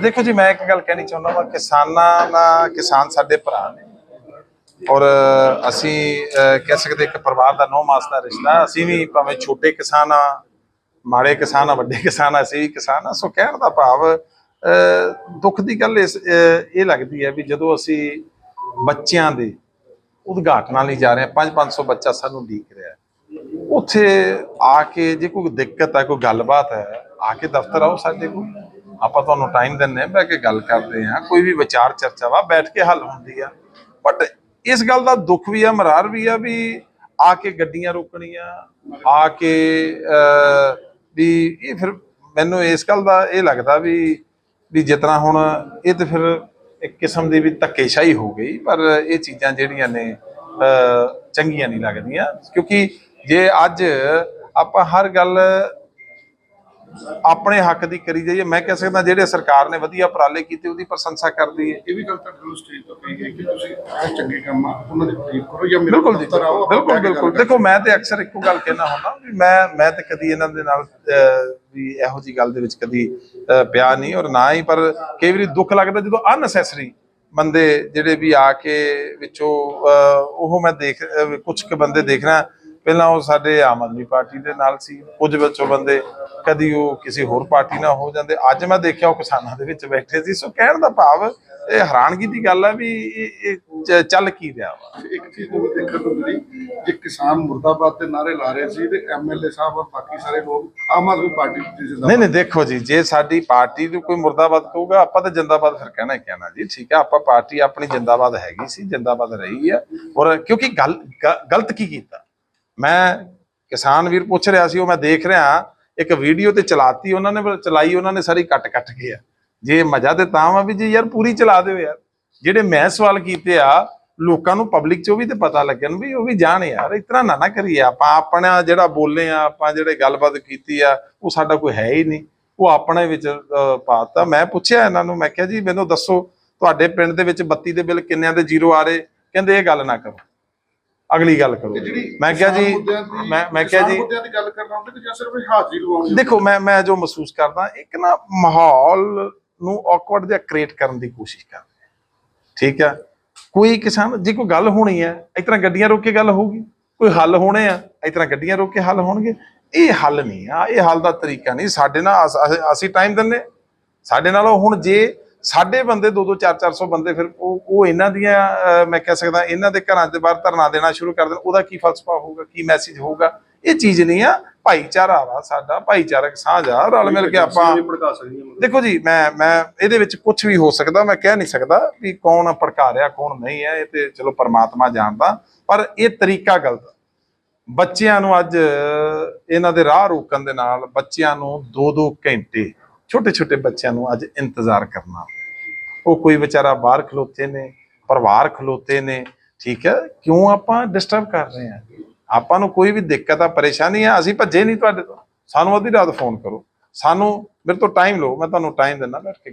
ਦੇਖੋ ਜੀ ਮੈਂ ਇੱਕ ਗੱਲ ਕਹਿਣੀ ਚਾਹੁੰਦਾ ਹਾਂ ਕਿਸਾਨਾਂ ਨਾਲ ਕਿਸਾਨ ਸਾਡੇ ਭਰਾ ਨੇ। ਔਰ ਅਸੀਂ ਅ, ਕਹਿ ਸਕਦੇ ਇੱਕ ਪਰਿਵਾਰ ਦਾ ਨੌ ਮਾਸ ਦਾ ਰਿਸ਼ਤਾ ਅਸੀਂ ਵੀ ਭਾਵੇਂ ਛੋਟੇ ਕਿਸਾਨ ਆ ਮਾੜੇ ਕਿਸਾਨ ਆ ਵੱਡੇ ਕਿਸਾਨ ਆ ਅਸੀਂ ਵੀ ਕਿਸਾਨ ਆ ਸੋ ਕਹਿਣ ਦਾ ਭਾਵ ਅ, ਦੁੱਖ ਦੀ ਗੱਲ ਇਸ ਇਹ ਲੱਗਦੀ ਹੈ ਵੀ ਜਦੋਂ ਅਸੀਂ ਬੱਚਿਆਂ ਦੇ ਉਦਘਾਟਨਾਂ ਲਈ ਜਾ ਰਹੇ ਹਾਂ 5-500 ਬੱਚਾ ਸਾਨੂੰ ਉਡੀਕ ਰਿਹਾ ਉੱਥੇ ਆ ਕੇ ਜੇ ਕੋਈ ਦਿੱਕਤ ਹੈ ਕੋਈ ਗੱਲਬਾਤ ਹੈ ਆ ਕੇ ਦਫ਼ਤਰ ਆਓ ਸਾਡੇ ਕੋਲ। ਆਪਾਂ ਤੁਹਾਨੂੰ ਟਾਈਮ ਦਿੰਨੇ ਆ ਬਹਿ ਕੇ ਗੱਲ ਕਰਦੇ ਹਾਂ। ਕੋਈ ਵੀ ਵਿਚਾਰ ਚਰਚਾ ਵਾ, ਬੈਠ ਕੇ ਹੱਲ ਹੁੰਦੀ ਆ। ਬਟ ਇਸ ਗੱਲ ਦਾ ਦੁੱਖ ਵੀ ਆ, ਮਰਾਰ ਵੀ ਆ ਵੀ ਆ ਕੇ ਗੱਡੀਆਂ ਰੋਕਣੀਆਂ, ਆ ਕੇ ਵੀ ਇਹ ਫਿਰ ਮੈਨੂੰ ਇਸ ਗੱਲ ਦਾ ਇਹ ਲੱਗਦਾ ਵੀ ਵੀ ਜਿਤਨਾ ਹੁਣ ਇਹ ਤੇ ਫਿਰ ਇੱਕ ਕਿਸਮ ਦੀ ਵੀ ਧੱਕੇਸ਼ਾਹੀ ਹੋ ਗਈ, ਪਰ ਇਹ ਚੀਜ਼ਾਂ ਜਿਹੜੀਆਂ ਨੇ ਚੰਗੀਆਂ ਨਹੀਂ ਲੱਗਦੀਆਂ। ਕਿਉਂਕਿ ਜੇ ਅੱਜ ਆਪਾਂ ਹਰ ਗੱਲ ਆਪਣੇ ਹੱਕ ਦੀ ਕਰੀ ਜਾਈਏ। ਮੈਂ ਕਹਿ ਸਕਦਾ ਜਿਹੜੇ ਸਰਕਾਰ ਨੇ ਵਧੀਆ ਉਪਰਾਲੇ ਕੀਤੇ ਉਹਦੀ ਪ੍ਰਸ਼ੰਸਾ ਕਰਦੀ ਹੈ। ਇਹ ਵੀ ਗੱਲ ਸਟੇਜ ਤੋਂ ਕਹੀ ਗਈ ਕਿ ਤੁਸੀਂ ਇਹ ਚੰਗੇ ਕੰਮ ਆ ਉਹਨਾਂ ਦੀ ਤਾਰੀਫ ਕਰੋ ਜਾਂ ਮੇਰੇ ਦਫ਼ਤਰ ਆਓ, ਬਿਲਕੁਲ ਬਿਲਕੁਲ। ਦੇਖੋ ਮੈਂ ਤੇ ਅਕਸਰ ਇੱਕੋ ਗੱਲ ਕਹਿਣਾ ਹੁੰਦਾ ਵੀ ਮੈਂ ਮੈਂ ਤੇ ਕਦੀ ਇਹਨਾਂ ਦੇ ਨਾਲ ਵੀ ਇਹੋ ਜੀ ਗੱਲ ਦੇ ਵਿੱਚ ਕਦੀ ਪਿਆ ਨਹੀਂ ਔਰ ਨਾ ਹੀ ਪਰ ਕਈ ਵਾਰੀ ਦੁੱਖ ਲੱਗਦਾ ਜਦੋਂ ਅਨਨੈਸੈਸਰੀ ਬੰਦੇ ਜਿਹੜੇ ਵੀ ਆ ਕੇ ਵਿੱਚੋਂ ਉਹ ਮੈਂ ਦੇਖ ਕੁਝ ਕੁ ਬੰਦੇ ਦੇਖਣਾ ਪਹਿਲਾਂ ਉਹ ਸਾਡੇ ਆਮ ਆਦਮੀ ਪਾਰਟੀ ਦੇ ਨਾਲ ਸੀ। ਕੁਝ ਵਿੱਚੋਂ ਬੰਦੇ ਕਦੀ ਉਹ ਕਿਸੇ ਹੋਰ ਪਾਰਟੀ ਨਾਲ ਹੋ ਜਾਂਦੇ। ਅੱਜ ਮੈਂ ਦੇਖਿਆ ਉਹ ਕਿਸਾਨਾਂ ਦੇ ਵਿੱਚ ਬੈਠੇ ਸੀ। ਸੋ ਕਹਿਣ ਦਾ ਭਾਵ ਇਹ ਹੈਰਾਨਗੀ ਦੀ ਗੱਲ ਹੈ ਵੀ ਇਹ ਚੱਲ ਕੀ ਰਿਹਾ ਵਾ। ਇੱਕ ਚੀਜ਼ ਵੀ ਦੇਖਣ ਨੂੰ ਮਿਲੀ ਜੇ ਕਿਸਾਨ ਮੁਰਦਾਬਾਦ ਦੇ ਨਾਰੇ ਲਾ ਰਹੇ ਸੀ ਤੇ ਐਮਐਲਏ ਸਾਹਿਬ ਔਰ ਬਾਕੀ ਸਾਰੇ ਲੋਕ ਆਮ ਆਦਮੀ ਪਾਰਟੀ ਦੇ ਨਹੀਂ ਨਹੀਂ ਦੇਖੋ ਜੀ ਜੇ ਸਾਡੀ ਪਾਰਟੀ ਨੂੰ ਕੋਈ ਮੁਰਦਾਬਾਦ ਕਹੂਗਾ ਆਪਾਂ ਤਾਂ ਜਿੰਦਾਬਾਦ ਫਿਰ ਕਹਿਣਾ ਹੀ ਕਹਿਣਾ ਜੀ ਠੀਕ ਹੈ ਆਪਾਂ ਪਾਰਟੀ ਆਪਣੀ ਜਿੰਦਾਬਾਦ ਹੈਗੀ ਸੀ ਜਿੰਦਾਬਾਦ ਰਹੀ ਹੈ ਔਰ ਕਿਉਂਕਿ ਗਲਤ ਕੀ ਕੀਤਾ? ਮੈਂ ਕਿਸਾਨ ਵੀਰ ਪੁੱਛ ਰਿਹਾ ਸੀ ਉਹ ਮੈਂ ਦੇਖ ਰਿਹਾ ਇੱਕ ਵੀਡੀਓ ਤੇ ਚਲਾਤੀ ਉਹਨਾਂ ਨੇ ਚਲਾਈ ਉਹਨਾਂ ਨੇ ਸਾਰੀ ਕੱਟ ਕੱਟ ਕੇ ਆ। ਜੇ ਮਜ਼ਾ ਤੇ ਤਾਂ ਵਾ ਵੀ ਜੀ ਯਾਰ ਪੂਰੀ ਚਲਾ ਦਿਓ ਯਾਰ। ਜਿਹੜੇ ਮੈਂ ਸਵਾਲ ਕੀਤੇ ਆ ਲੋਕਾਂ ਨੂੰ ਪਬਲਿਕ ਚੋਂ ਵੀ ਤੇ ਪਤਾ ਲੱਗਣ ਵੀ ਉਹ ਵੀ ਜਾਣ ਯਾਰ ਇਤਨਾ ਨਾ ਨਾ ਕਰੀਏ ਆਪਾਂ। ਆਪਣਾ ਜਿਹੜਾ ਬੋਲੇ ਆ ਆਪਾਂ ਜਿਹੜੇ ਗੱਲਬਾਤ ਕੀਤੀ ਆ ਉਹ ਸਾਡਾ ਕੋਈ ਹੈ ਹੀ ਨਹੀਂ। ਉਹ ਆਪਣੇ ਵਿੱਚ ਅਹ, ਪਾਤਾ। ਮੈਂ ਪੁੱਛਿਆ ਇਹਨਾਂ ਨੂੰ ਮੈਂ ਕਿਹਾ ਜੀ ਮੈਨੂੰ ਦੱਸੋ ਤੁਹਾਡੇ ਪਿੰਡ ਦੇ ਵਿੱਚ ਬੱਤੀ ਦੇ ਬਿੱਲ ਕਿੰਨਿਆਂ ਦੇ ਜ਼ੀਰੋ ਆ ਰਹੇ? ਕਹਿੰਦੇ ਇਹ ਗੱਲ ਨਾ ਕਰੋ। ਅਗਲੀ ਗੱਲ ਕਰੋ। ਮੈਂ ਕਿਹਾ ਜੀ ਮੈਂ ਮੈਂ ਕਿਹਾ ਜੀ ਮੁੱਦਿਆਂ ਦੀ ਗੱਲ ਕਰਨਾ ਹੁੰਦਾ ਕਿ ਜਾਂ ਸਿਰਫ ਹਾਜ਼ਰੀ ਲਵਾਉਣੀ ਦੇਖੋ ਮੈਂ ਮੈਂ ਜੋ ਮਹਿਸੂਸ ਕਰਦਾ ਇੱਕ ਨਾ ਮਾਹੌਲ ਨੂੰ ਔਕਵਰਡ ਜਿਹਾ ਕ੍ਰੀਏਟ ਕਰਨ ਦੀ ਕੋਸ਼ਿਸ਼ ਕਰ ਰਹੇ। ਆ। ਠੀਕ ਹੈ ਕੋਈ ਕਿਸਾਨ ਜੇ ਕੋਈ ਗੱਲ ਹੋਣੀ ਹੈ ਇਸ ਤਰ੍ਹਾਂ ਗੱਡੀਆਂ ਰੋਕ ਕੇ ਗੱਲ ਹੋਊਗੀ। ਕੋਈ ਹੱਲ ਹੋਣੇ ਆ ਇਸ ਤਰ੍ਹਾਂ ਗੱਡੀਆਂ ਰੋਕ ਕੇ ਹੱਲ ਹੋਣਗੇ। ਇਹ ਹੱਲ ਨਹੀਂ ਆ ਇਹ ਹੱਲ ਦਾ ਤਰੀਕਾ ਨਹੀਂ। ਸਾਡੇ ਨਾਲ ਅਸੀਂ ਟਾਈਮ ਦਿੰਨੇ ਸਾਡੇ ਨਾਲ ਹੁਣ ਜੇ ਸਾਡੇ ਬੰਦੇ 2-2 4-400 ਬੰਦੇ ਫਿਰ ਉਹ ਉਹ ਇਹਨਾਂ ਦੀਆਂ ਮੈਂ ਕਹਿ ਸਕਦਾ ਇਹਨਾਂ ਦੇ ਘਰਾਂ ਦੇ ਬਾਹਰ ਧਰਨਾ ਦੇਣਾ ਸ਼ੁਰੂ ਕਰ ਦੇਣ ਉਹਦਾ ਕੀ ਫਲਸਫਾ ਹੋਊਗਾ ਕੀ ਮੈਸੇਜ ਹੋਊਗਾ? ਇਹ ਚੀਜ਼ ਨਹੀਂ ਆ ਭਾਈਚਾਰਾ ਵਾ ਸਾਡਾ ਭਾਈਚਾਰਕ ਸਾਂਝ ਆ ਰਲ ਮਿਲ ਕੇ ਆਪਾਂ ਦੇਖੋ ਜੀ ਮੈਂ ਮੈਂ ਇਹਦੇ ਵਿੱਚ ਕੁਝ ਵੀ ਹੋ ਸਕਦਾ ਮੈਂ ਕਹਿ ਨਹੀਂ ਸਕਦਾ ਵੀ ਕੌਣ ਭੜਕਾ ਰਿਹਾ ਕੌਣ ਨਹੀਂ ਹੈ ਇਹ ਤੇ ਚਲੋ ਪਰਮਾਤਮਾ ਜਾਣਦਾ ਪਰ ਇਹ ਤਰੀਕਾ ਗਲਤ ਬੱਚਿਆਂ ਨੂੰ ਅੱਜ ਇਹਨਾਂ ਦੇ ਰਾਹ ਰੋਕਣ ਦੇ ਨਾਲ ਬੱਚਿਆਂ ਨੂੰ 2-2 ਘੰਟੇ ਛੋਟੇ ਛੋਟੇ ਬੱਚਿਆਂ ਨੂੰ ਅੱਜ ਇੰਤਜ਼ਾਰ ਕਰਨਾ ਉਹ ਕੋਈ ਵਿਚਾਰਾ ਬਾਹਰ ਖਲੋਤੇ ਨੇ, ਪਰਿਵਾਰ ਖਲੋਤੇ ਨੇ, ਠੀਕ ਹੈ, ਕਿਉਂ ਆਪਾਂ ਡਿਸਟਰਬ ਕਰ ਰਹੇ ਹਾਂ? ਆਪਾਂ ਨੂੰ ਕੋਈ ਵੀ ਦਿੱਕਤ ਆ, ਪਰੇਸ਼ਾਨੀ ਆ, ਅਸੀਂ ਭੱਜੇ ਨਹੀਂ ਤੁਹਾਡੇ ਤੋਂ। ਸਾਨੂੰ ਅੱਧੀ ਰਾਤ ਫੋਨ ਕਰੋ। ਸਾਨੂੰ, ਮੇਰੇ ਤੋਂ ਟਾਈਮ ਲਓ, ਮੈਂ ਤੁਹਾਨੂੰ ਟਾਈਮ ਦਿੰਦਾ, ਬੈਠ ਕੇ